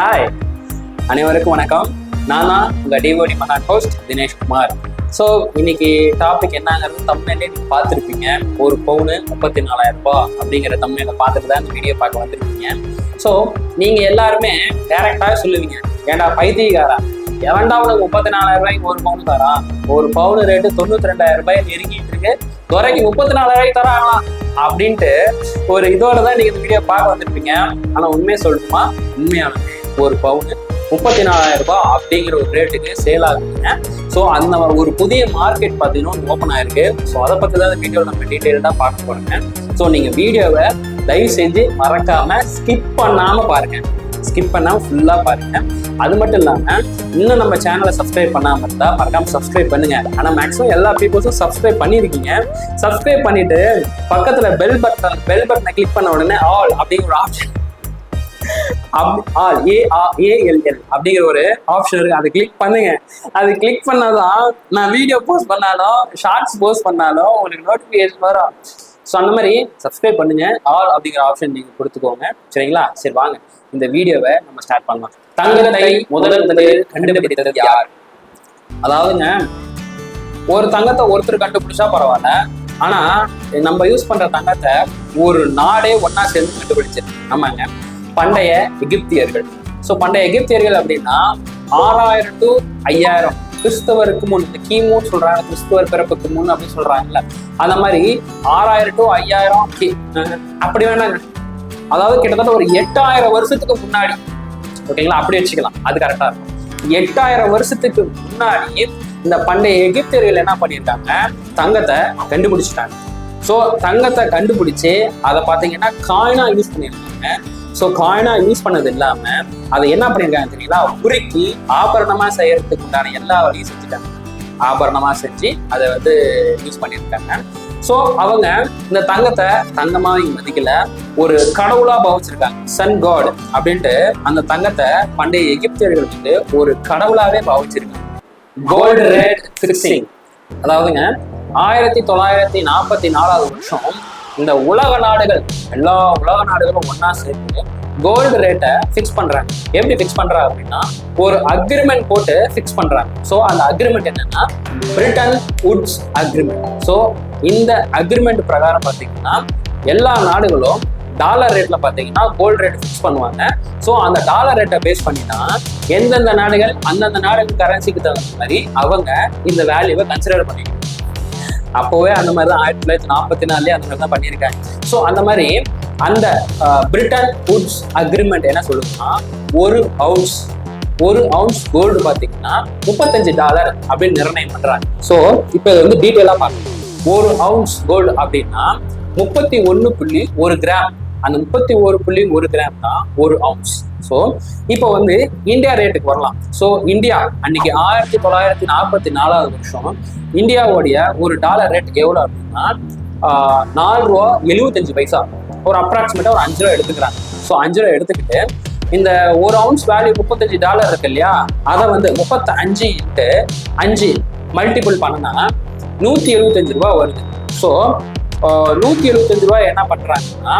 Hi அனைவருக்கும் வணக்கம். நான் தான் உங்கள் டிஓடி மன்னான் ஹோஸ்ட் தினேஷ்குமார் ஸோ இன்னைக்கு டாபிக் என்னங்கிறது தமிழ்நிலை நீங்கள் பார்த்துருப்பீங்க. ஒரு பவுனு முப்பத்தி நாலாயிரம் ரூபாய் அப்படிங்கிற தமிழ்நிலை பார்த்துட்டு தான் இந்த வீடியோ பார்க்க வந்திருக்கீங்க. ஸோ நீங்கள் எல்லாருமே டேரெக்டாக சொல்லுவீங்க. ஏன்டா பைத்தியக்காரா எவன்டா உனக்கு முப்பத்தி நாலாயிரம் ரூபாய்க்கு ஒரு பவுன் தரான்? ஒரு பவுன் ரேட்டு தொண்ணூத்தி ரெண்டாயிரம் ரூபாய் நெருங்கிட்டு இருக்கு. துறைக்கு முப்பத்தி நாலாயிரம் ரூபாய்க்கு தராங்களாம் அப்படின்ட்டு ஒரு இதோட தான் நீங்கள் இந்த வீடியோ பார்க்க வந்திருப்பீங்க. ஆனால் உண்மையை சொல்லணுமா உண்மையான ஒரு பவுன் முப்பத்தி நாலாயிரம் ரூபாய் அப்படிங்கிற ஒரு ரேட்டுக்கு சேல் ஆகுதுங்க. ஸோ அந்த ஒரு புதிய மார்க்கெட் பார்த்தீங்கன்னா ஓப்பன் ஆயிருக்கு. ஸோ அதை பற்றி தான் இந்த வீடியோ நம்ம டீட்டெயில்டாக பார்க்க போறோங்க. ஸோ நீங்கள் வீடியோவை தயவு செஞ்சு மறக்காம ஸ்கிப் பண்ணாம பாருங்க. ஸ்கிப் பண்ணாம ஃபுல்லாக பாருங்க. அது மட்டும் இல்லாமல் இன்னும் நம்ம சேனலை சப்ஸ்கிரைப் பண்ணாமல் இருந்தால் மறக்காம சப்ஸ்கிரைப் பண்ணுங்க. ஆனால் மேக்ஸிமம் எல்லா பீப்புள்ஸும் சப்ஸ்கிரைப் பண்ணியிருக்கீங்க சப்ஸ்கிரைப் பண்ணிட்டு பக்கத்தில் பெல் பட்டன் பெல் பட்டனை கிளிக் பண்ண உடனே ஆல் அப்படிங்கிற ஒரு ஆப்ஷன் ஏஎல்எல் அப்படிங்கிற ஒரு ஆப்ஷன் இருக்கு. அதை கிளிக் பண்ணுங்க. அது கிளிக் பண்ணாதான் நான் வீடியோ போஸ்ட் பண்ணாலும் ஷார்ட்ஸ் போஸ்ட் பண்ணாலும் உங்களுக்கு நோட்டிஃபிகேஷன் வரும். ஸோ அந்த மாதிரி சப்ஸ்கிரைப் பண்ணுங்க. ஆல் அப்படிங்கிற ஆப்ஷன் நீங்க கொடுத்துக்கோங்க. சரிங்களா? சரி வாங்க. இந்த வீடியோவை நம்ம ஸ்டார்ட் பண்ணலாம். தங்கத்தை முதல் முதலில் கண்டுபிடித்தது யார்? அதாவதுங்க ஒரு தங்கத்தை ஒருத்தர் கண்டுபிடிச்சா பரவாயில்ல. ஆனா நம்ம யூஸ் பண்ற தங்கத்தை ஒரு நாடே ஒன்னா சேர்ந்து கண்டுபிடிச்சிருக்கு ஆமாங்க. பண்டைய எகிப்தியர்கள். ஸோ பண்டைய எகிப்தியர்கள் அப்படின்னா ஆறாயிரம் டு ஐயாயிரம் கிறிஸ்தவருக்கு முன் இந்த கிமுன்னு சொல்றாங்க கிறிஸ்துவர் பிறப்புக்கு முன் அப்படின்னு சொல்றாங்கல்ல. அந்த மாதிரி ஆறாயிரம் டு ஐயாயிரம் அப்படி வேணாங்க. அதாவது கிட்டத்தட்ட ஒரு எட்டாயிரம் வருஷத்துக்கு முன்னாடி. ஓகேங்களா? அப்படி வச்சுக்கலாம். அது கரெக்டா இருக்கும். எட்டாயிரம் வருஷத்துக்கு முன்னாடி இந்த பண்டைய எகிப்தியர்கள் என்ன பண்ணியிருக்காங்க? தங்கத்தை கண்டுபிடிச்சிட்டாங்க. ஸோ தங்கத்தை கண்டுபிடிச்சு அதை பார்த்தீங்கன்னா காயினா யூஸ் பண்ணியிருக்காங்க. ஸோ காயினா யூஸ் பண்ணது இல்லாம அதை என்ன பண்ணியிருக்காங்க தெரியுங்களா? உருக்கி ஆபரணமா செய்யறதுக்கு உண்டான எல்லா வழியும் செஞ்சுட்டாங்க. ஆபரணமா செஞ்சு அதை வந்து யூஸ் பண்ணியிருக்காங்க ஸோ அவங்க இந்த தங்கத்தை தங்கமா இங்க மதிக்கல. ஒரு கடவுளா பாவிச்சிருக்காங்க. சன் காட் அப்படின்ட்டு அந்த தங்கத்தை பண்டைய எகிப்தியர்கள் வந்து ஒரு கடவுளாவே பாவிச்சிருக்காங்க. கோல்டு ரேட் ஃபிக்ஸிங் அதாவதுங்க ஆயிரத்தி தொள்ளாயிரத்தி நாற்பத்தி நாலாவது வருஷம் இந்த உலக நாடுகள் எல்லா உலக நாடுகளும் ஒன்னா சேர்ந்து கோல்டு ரேட்டை ஃபிக்ஸ் பண்றாங்க. எப்படி ஃபிக்ஸ் பண்றாங்க அப்படின்னா ஒரு அக்ரிமெண்ட் போட்டு ஃபிக்ஸ் பண்றாங்க. ஸோ அந்த அக்ரிமெண்ட் என்னன்னா பிரிட்டன் உட்ஸ் அக்ரிமெண்ட் ஸோ இந்த அக்ரிமெண்ட் பிரகாரம் பார்த்தீங்கன்னா எல்லா நாடுகளும் டாலர் ரேட்ல பார்த்தீங்கன்னா கோல்டு ரேட் ஃபிக்ஸ் பண்ணுவாங்க. ஸோ அந்த டாலர் ரேட்டை பேஸ் பண்ணி தான் எந்தெந்த நாடுகள் அந்தந்த நாடுகள் கரன்சிக்கு தகுந்த மாதிரி அவங்க இந்த வேல்யூவை கன்சிடர் பண்ணிக்கணும். அப்போவே அந்த மாதிரி தான் ஆயிரத்தி தொள்ளாயிரத்தி நாற்பத்தி நாலுலேயே அந்த மாதிரி தான் பண்ணியிருக்காங்க. ஸோ அந்த மாதிரி அந்த பிரிட்டன் உட்ஸ் அக்ரிமெண்ட் என்ன சொல்லுதுன்னா ஒரு அவுன்ஸ் ஒரு அவுன்ஸ் கோல்டு பார்த்தீங்கன்னா முப்பத்தஞ்சு டாலர் அப்படின்னு நிர்ணயம் பண்றாங்க. ஸோ இப்போ இதை வந்து டீட்டெயிலாக பார்க்கணும் ஒரு அவுன்ஸ் கோல்டு அப்படின்னா முப்பத்தி ஒன்று புள்ளி ஒரு கிராம் அந்த முப்பத்தி ஒரு புள்ளி ஒரு கிராம் தான் ஒரு அவுன்ஸ் ஸோ இப்போ வந்து இந்தியா ரேட்டுக்கு வரலாம். ஸோ இந்தியா அன்னைக்கு ஆயிரத்தி தொள்ளாயிரத்தி நாற்பத்தி நாலாவது வருஷம் இந்தியாவுடைய ஒரு டாலர் ரேட் எவ்வளோ அப்படின்னா நாலு ரூபா எழுபத்தஞ்சு பைசா. ஒரு அப்ராக்சிமேட்டாக ஒரு அஞ்சு ரூபா எடுத்துக்கிறாங்க. ஸோ அஞ்சு ரூபா எடுத்துக்கிட்டு இந்த ஒரு அவுன்ஸ் வேல்யூ முப்பத்தஞ்சு டாலர் இருக்கு இல்லையா? அதை வந்து முப்பத்தி அஞ்சு இட்டு அஞ்சு மல்டிபிள் பண்ணனா நூற்றி எழுபத்தஞ்சு ரூபா வருது. ஸோ நூற்றி எழுபத்தஞ்சு ரூபா என்ன பண்ணுறாங்கன்னா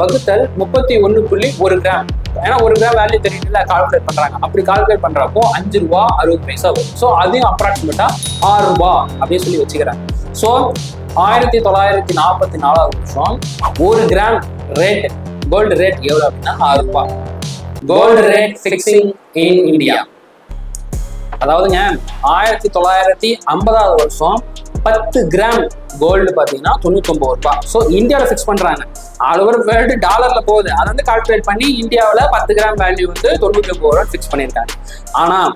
வகுத்தல் முப்பத்தி ஒன்று புள்ளி ஒரு கிராம் ஏன்னா ஒரு கிராம் வேல்யூ தெரியல கால்குலேட் பண்றாங்க. அப்படி கால்குலேட் பண்றப்போ அஞ்சு ரூபா அறுபது பைசா வரும். ஸோ அதையும் அப்ராக்சிமேட்டா ஆறு ரூபா அப்படின்னு சொல்லி வச்சுக்கிறாங்க. ஸோ ஆயிரத்தி தொள்ளாயிரத்தி நாற்பத்தி நாலாவது வருஷம் ஒரு கிராம் ரேட் கோல்டு ரேட் எவ்வளவு அப்படின்னா ஆறு ரூபா. Gold rate fixing in India அதாவதுங்க ஆயிரத்தி தொள்ளாயிரத்தி ஐம்பதாவது வருஷம் பத்து கிராம் கோல்டு பார்த்தீங்கன்னா தொண்ணூத்தொம்பது ரூபாய். ஸோ இந்தியாவில் ஃபிக்ஸ் பண்ணுறாங்க ஆல் ஓவர் வேர்ல்டு டாலரில் போகுது. அதை வந்து கால்குலேட் பண்ணி இந்தியாவில் பத்து கிராம் வேல்யூ வந்து தொண்ணூற்றி ஒம்பது ரூபா ஃபிக்ஸ் பண்ணியிருக்காங்க. ஆனால்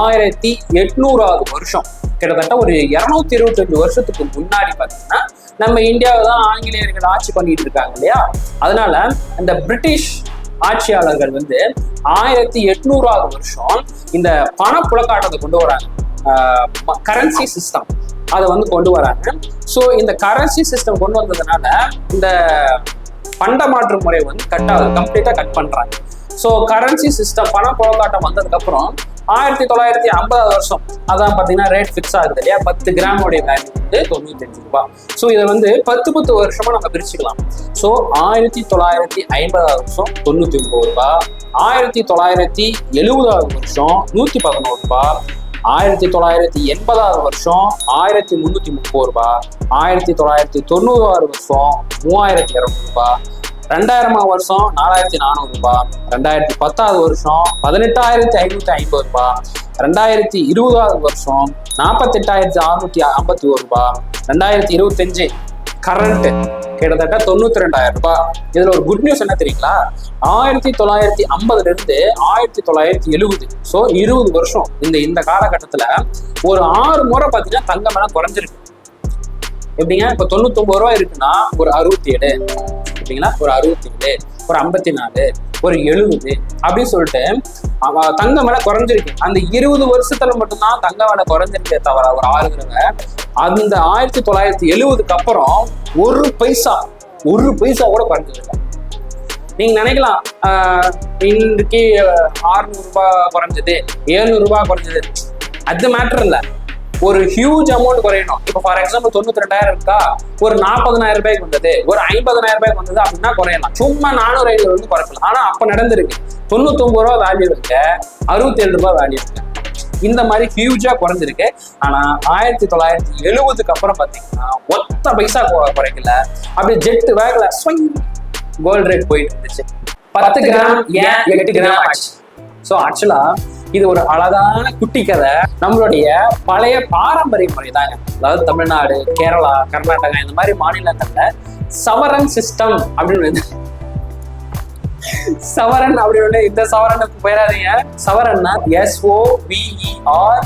ஆயிரத்தி எட்நூறாவது வருஷம் கிட்டத்தட்ட ஒரு இரநூத்தி இருபத்தஞ்சு வருஷத்துக்கு முன்னாடி பார்த்தீங்கன்னா நம்ம இந்தியாவை தான் ஆங்கிலேயர்கள் ஆட்சி பண்ணிட்டு இருக்காங்க இல்லையா? அதனால அந்த பிரிட்டிஷ் ஆட்சியாளர்கள் வந்து ஆயிரத்தி எட்நூறாவது வருஷம் இந்த பணப்புழக்காட்டத்தை கொண்டு வராங்க. கரன்சி சிஸ்டம் அதை வந்து கொண்டு வராங்க. ஸோ இந்த கரன்சி சிஸ்டம் கொண்டு வந்ததுனால இந்த பண்ட மாற்று முறை வந்து கட் ஆகுது. கம்ப்ளீட்டாக கட் பண்ணுறாங்க ஸோ கரன்சி சிஸ்டம் பண புழக்காட்டம் வந்ததுக்கப்புறம் ஆயிரத்தி தொள்ளாயிரத்தி ஐம்பதாவது வருஷம் அதான் பார்த்தீங்கன்னா ரேட் ஃபிக்ஸ் ஆகுது இல்லையா? பத்து கிராமோடைய வேல்யூ வந்து தொண்ணூத்தஞ்சு ரூபாய். ஸோ இதை வந்து பத்து பத்து வருஷமா நம்ம பிரிச்சுக்கலாம். ஸோ ஆயிரத்தி தொள்ளாயிரத்தி ஐம்பதாவது வருஷம் தொண்ணூத்தி ஒன்பது ரூபாய். ஆயிரத்தி தொள்ளாயிரத்தி எழுபதாவது வருஷம் நூத்தி பதினோரு ரூபாய். ஆயிரத்தி தொள்ளாயிரத்தி எண்பதாவது வருஷம் ஆயிரத்தி முந்நூற்றி முப்பது ரூபாய் ஆயிரத்தி தொள்ளாயிரத்தி தொண்ணூறாறு வருஷம் மூவாயிரத்தி இரநூறு ரூபாய் ரெண்டாயிரமாவது வருஷம் நாலாயிரத்தி நானூறு ரூபாய் ரெண்டாயிரத்தி பத்தாவது வருஷம் பதினெட்டாயிரத்தி ஐநூற்றி ஐம்பது ரூபாய் ரெண்டாயிரத்தி இருபதாவது வருஷம் நாற்பத்தெட்டாயிரத்தி அறுநூத்தி ஐம்பத்தி ஒரு ரூபாய் ரெண்டாயிரத்தி இருபத்தஞ்சு கரண்ட்டு கிட்டத்தட்ட தொண்ணூத்தி ரெண்டாயிரம் ரூபாய். இதுல ஒரு குட் நியூஸ் என்ன தெரியுங்களா? ஆயிரத்தி தொள்ளாயிரத்தி ஐம்பதுல இருந்து ஆயிரத்தி தொள்ளாயிரத்தி எழுபது. ஸோ இருபது வருஷம் இந்த இந்த காலகட்டத்துல ஒரு ஆறு முறை பார்த்தீங்கன்னா தங்கம் எல்லாம் குறைஞ்சிருக்கு. எப்படிங்க? இப்போ தொண்ணூத்தொம்பது ரூபாய் இருக்குன்னா ஒரு அறுபத்தி ஏழு எப்படிங்களா ஒரு அறுபத்தி ஏழு ஒரு ஐம்பத்தி நாலு ஒரு எழுபது அப்படின்னு சொல்லிட்டு தங்க விலை குறைஞ்சிருக்கு. அந்த இருபது வருஷத்துல மட்டும்தான் தங்க விலை குறைஞ்சிருக்கே தவிர ஒரு ஆறு தடவை அந்த ஆயிரத்தி தொள்ளாயிரத்தி எழுபதுக்கு அப்புறம் ஒரு பைசா ஒரு பைசா கூட குறைஞ்சிருக்கு நீங்க நினைக்கலாம் ஆஹ் இன்றைக்கு ஆறுநூறு ரூபாய் குறைஞ்சது எழுநூறு ரூபாய் குறைஞ்சது. அது மேட்டர் இல்ல. ஒரு ஹியூஜ் அமௌண்ட் குறையணும். இப்போ ஃபார் எக்ஸாம்பிள் தொண்ணூத்தி ரெண்டாயிரம் இருக்கா? ஒரு நாற்பதனாயிரம் ரூபாய்க்கு வந்தது. ஒரு ஐம்பதனாயிரம் ரூபாய்க்கு வந்தது அப்படின்னா குறையலாம். சும்மா நானூறு ஐநூறு வந்து குறைக்கலாம். ஆனா அப்ப நடந்திருக்கு. தொண்ணூத்தி ஒன்பது ரூபா வேல்யூ இருக்க. அறுபத்தி ஏழு ரூபாய் வேல்யூ இருக்கு. இந்த மாதிரி ஹியூஜா குறைஞ்சிருக்கு. ஆனா ஆயிரத்தி தொள்ளாயிரத்தி எழுபதுக்கு அப்புறம் பாத்தீங்கன்னா ஒத்த பைசா குறைக்கல. அப்படியே ஜெட் வேகல கோல்டு ரேட் போயிட்டு இருந்துச்சு. பத்து கிராம் ஏன் எட்டு கிராம் ஆச்சு? ஸோ ஆக்சுவலா இது ஒரு அழகான குட்டி கதை. நம்மளுடைய பழைய பாரம்பரிய முறை தாங்க அதாவது தமிழ்நாடு கேரளா கர்நாடகா இந்த மாதிரி மாநிலங்கள்ல சவரன் சிஸ்டம் அப்படின்னு சவரன் அப்படின்னு இந்த சவரனுக்கு போயிடாதீங்க சவரன்னா S O V E R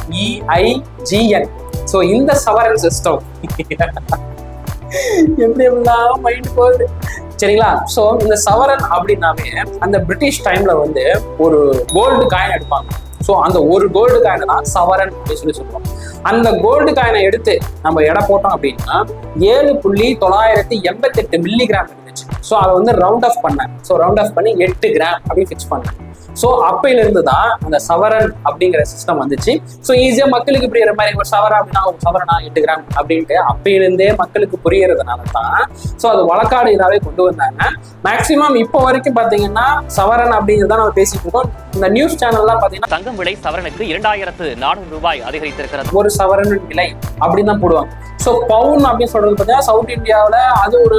so இந்த சவரன் சிஸ்டம் எப்படி எப்படிலாம் மைண்ட் போகுது? சரிங்களா? ஸோ இந்த சவரன் அப்படின்னாவே அந்த பிரிட்டிஷ் டைம்ல வந்து ஒரு கோல்டு காயின் எடுப்பாங்க. ஸோ அந்த ஒரு கோல்டு காயினை தான் சவரன் அப்படின்னு சொல்லி சொல்லுவோம் அந்த கோல்டு காயினை எடுத்து நம்ம எடை போட்டோம் அப்படின்னா ஏழு புள்ளி தொள்ளாயிரத்தி எண்பத்தெட்டு மில்லி கிராம் இருந்துச்சு ஸோ அதை வந்து ரவுண்ட் ஆஃப் பண்ணேன். ஸோ ரவுண்ட் ஆஃப் பண்ணி எட்டு கிராம் அப்படின்னு ஃபிக்ஸ் பண்ணேன். ஸோ அப்பையில இருந்து தான் அந்த சவரன் அப்படிங்கிற சிஸ்டம் வந்துச்சு. ஸோ ஈஸியாக மக்களுக்கு புரியுற மாதிரி ஒரு சவரன் அப்படின்னா ஒரு சவரனா? எட்டு கிராம் அப்படின்ட்டு அப்பையிலிருந்தே மக்களுக்கு புரியறதுனால தான் ஸோ அது வழக்காடு இதாவே கொண்டு வந்தாங்க. மேக்சிமம் இப்போ வரைக்கும் பார்த்தீங்கன்னா சவரன் அப்படிங்கிறத நம்ம பேசிட்டு இருக்கோம். இந்த நியூஸ் சேனல்லாம் பார்த்தீங்கன்னா தங்கம் விலை சவரனுக்கு இரண்டாயிரத்து நானூறு ரூபாய் அதிகரித்திருக்கிறது. ஒரு சவரன் விலை அப்படின்னு தான் போடுவாங்க. ஸோ பவுன் அப்படின்னு சொல்றது பார்த்தீங்கன்னா சவுத் இந்தியாவில் அது ஒரு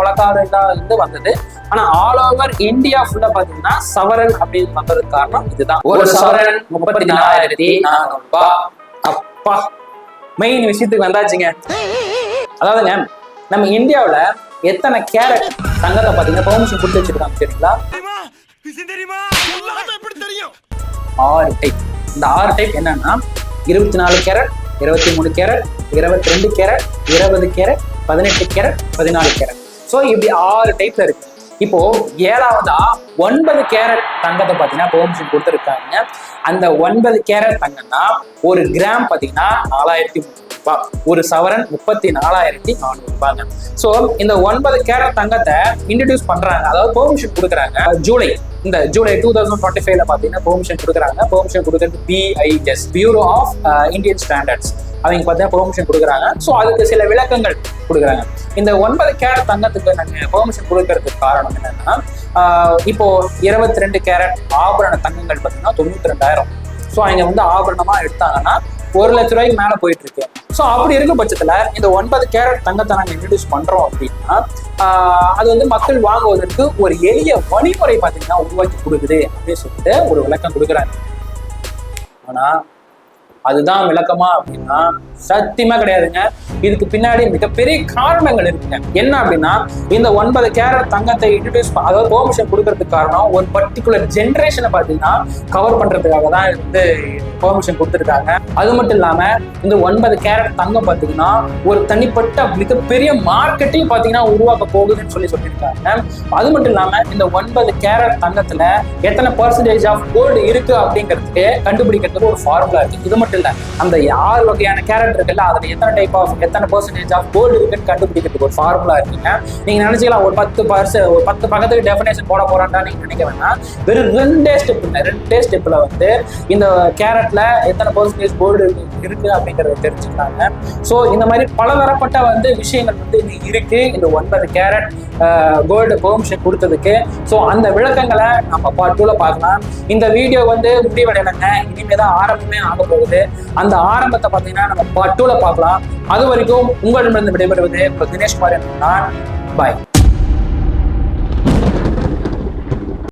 வழக்காடு இருந்து வந்தது. ஆனா ஆல் ஓவர் இந்தியா ஃபுல்லா பாத்தீங்கன்னா சவரன் அப்படின்னு வந்ததுக்கு காரணம் இதுதான். ஒரு சவரன் முப்பத்தி நாலாயிரத்தி நானூறு ரூபாய். அப்பா. மெயின் விஷயத்துக்கு வந்தாச்சுங்க. அதாவதுங்க நம்ம இந்தியாவுல எத்தனை கேரட் தங்கத்தை பாத்தீங்கன்னா பெர்மிஷன் கொடுத்து வச்சிருக்காங்க சரிங்களா ஆறு டைப் இந்த ஆறு டைப் என்னன்னா இருபத்தி நாலு கேரட் இருபத்தி மூணு கேரட் இருபத்தி ரெண்டு கேரட் இருபது கேரட் பதினெட்டு கேரட் பதினாலு கேரட். ஸோ இப்படி ஆறு டைப்ல இருக்கு. இப்போ ஏழாவதா ஒன்பது கேரட் தங்கத்தை பார்த்தீங்கன்னா பெர்மிஷன் கொடுத்துருக்காங்க. அந்த ஒன்பது கேரட் தங்கம்னா ஒரு கிராம் பார்த்தீங்கன்னா நாலாயிரத்தி முந்நூறு ரூபாய் ஒரு சவரன் முப்பத்தி நாலாயிரத்தி நானூறு ரூபாங்க. ஸோ இந்த ஒன்பது கேரட் தங்கத்தை இன்ட்ரடியூஸ் பண்றாங்க. அதாவது பெர்மிஷன் கொடுக்குறாங்க. ஜூலை. இந்த ஜூலை டூ தௌசண்ட் டுவெண்ட்டி ஃபைவ்ல பார்த்தீங்கன்னா பெர்மிஷன் கொடுக்குறாங்க. பெர்மிஷன் கொடுக்குறது BIS bureau of Indian standards அவங்க பார்த்தீங்கன்னா பெர்மிஷன் கொடுக்குறாங்க. ஸோ அதுக்கு சில விளக்கங்கள் கொடுக்குறாங்க. இந்த ஒன்பது கேரட் தங்கத்துக்கு நாங்கள் பெர்மிஷன் கொடுக்கறதுக்கு காரணம் என்னன்னா இப்போ இருபத்தி ரெண்டு கேரட் ஆபரண தங்கங்கள் பார்த்தீங்கன்னா தொண்ணூத்தி ரெண்டாயிரம் ஸோ அவங்க வந்து ஆபரணமா எடுத்தாங்கன்னா ஒரு லட்ச ரூபாய்க்கு மேல போயிட்டு இருக்கு. ஸோ அப்படி இருக்க பட்சத்தில் இந்த ஒன்பது கேரட் தங்கத்தை நாங்கள் இன்ட்ரடியூஸ் பண்ணுறோம் அப்படின்னா அது வந்து மக்கள் வாங்குவதற்கு ஒரு எளிய வழிமுறை பார்த்தீங்கன்னா உருவாக்கி கொடுக்குது அப்படின்னு சொல்லிட்டு ஒரு விளக்கம் கொடுக்குறாங்க. ஆனால் அதுதான் விளக்கமா அப்படின்னா சத்தியமா கிடையாதுங்க. இதுக்கு பின்னாடி மிகப்பெரிய காரணங்கள் இருக்குங்க. என்ன அப்படின்னா இந்த ஒன்பது கேரட் தங்கத்தை இன்ட்ரடியூஸ் அதாவது பெர்மிஷன் கொடுக்கறதுக்கு காரணம் ஒரு பர்டிகுலர் ஜென்ரேஷனை பார்த்தீங்கன்னா கவர் பண்றதுக்காக தான் இது வந்து பெர்மிஷன் கொடுத்துருக்காங்க. அது மட்டும் இல்லாம இந்த ஒன்பது கேரட் தங்கம் பார்த்தீங்கன்னா ஒரு தனிப்பட்ட மிகப்பெரிய மார்க்கெட்டையும் பார்த்தீங்கன்னா உருவாக்க போகுதுன்னு சொல்லி சொல்லியிருக்காங்க. அது மட்டும் இல்லாம இந்த ஒன்பது கேரட் தங்கத்துல எத்தனை பர்சன்டேஜ் ஆஃப் கோல்டு இருக்கு அப்படிங்கிறதுக்கு கண்டுபிடிக்கிறதுக்கு ஒரு ஃபார்முலா இருக்கு. இது மட்டும் இல்ல இல்லை அந்த ஆறு வகையான கேரட் இருக்குல்ல அதில் எத்தனை டைப் ஆஃப் எத்தனை பர்சன்டேஜ் ஆஃப் கோல்டு இருக்குன்னு கண்டுபிடிக்கிறதுக்கு ஒரு ஃபார்முலா இருக்குங்க. நீங்க நினைச்சீங்களா ஒரு பத்து பர்ச ஒரு பத்து பக்கத்துக்கு டெஃபினேஷன் போட போறான்டா நீங்க நினைக்க வேணாம். வெறும் ரெண்டே ஸ்டெப் ரெண்டே ஸ்டெப்ல வந்து இந்த கேரட் கேரட்ல எத்தனை பர்சன்டேஜ் கோல்டு இருக்கு அப்படிங்கறத தெரிஞ்சுக்கிறாங்க ஸோ இந்த மாதிரி பலதரப்பட்ட வந்து விஷயங்கள் வந்து இது இருக்கு. இந்த ஒன்பது கேரட் கோல்டு பெர்மிஷன் கொடுத்ததுக்கு. ஸோ அந்த விளக்கங்களை நம்ம பார்ட் டூல பார்க்கலாம். இந்த வீடியோ வந்து முடிவடையலைங்க. இனிமே தான் ஆரம்பமே ஆக போகுது அந்த ஆரம்பத்தை பார்த்தீங்கன்னா நம்ம பார்ட் டூல பார்க்கலாம். அது வரைக்கும் உங்களிடமிருந்து விடைபெறுவது உங்கள் தினேஷ்குமார் நான் பாய்